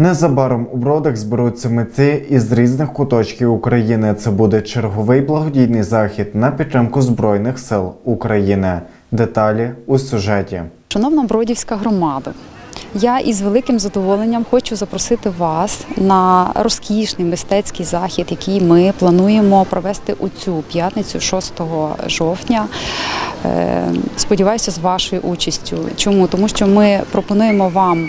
Незабаром у бродах зберуться митці із різних куточків України. Це буде черговий благодійний захід на підтримку Збройних сил України. Деталі у сюжеті. Шановна Бродівська громада, я із великим задоволенням хочу запросити вас на розкішний мистецький захід, який ми плануємо провести у цю п'ятницю, 6 жовтня. Е, Сподіваюся, з вашою участю. Чому? Тому що ми пропонуємо вам.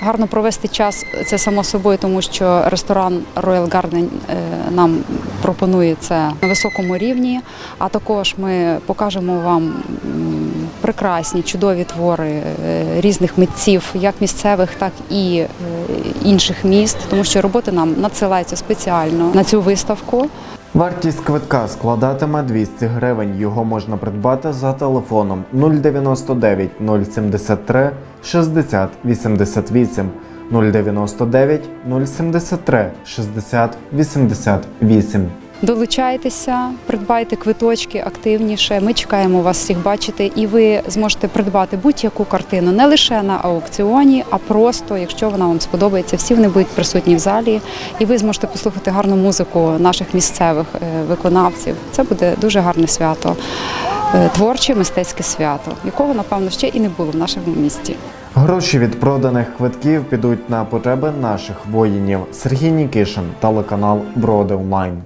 Гарно провести час це само собою, тому що ресторан Royal Garden е, нам пропонує це на високому рівні. А також ми покажемо вам прекрасні чудові твори е, різних митців, як місцевих, так і е, інших міст, тому що роботи нам надсилаються спеціально на цю виставку. Вартість квитка складатиме 200 гривень. Його можна придбати за телефоном 099 073 60 88 099 073 60 88. Долучайтеся, придбайте квиточки активніше. Ми чекаємо вас всіх бачити, і ви зможете придбати будь-яку картину не лише на аукціоні, а просто, якщо вона вам сподобається, всі вони будуть присутні в залі, і ви зможете послухати гарну музику наших місцевих е, виконавців. Це буде дуже гарне свято, е, творче мистецьке свято, якого напевно ще і не було в нашому місті. Гроші від проданих квитків підуть на потреби наших воїнів. Сергій Нікішин, телеканал Броди Онлайн.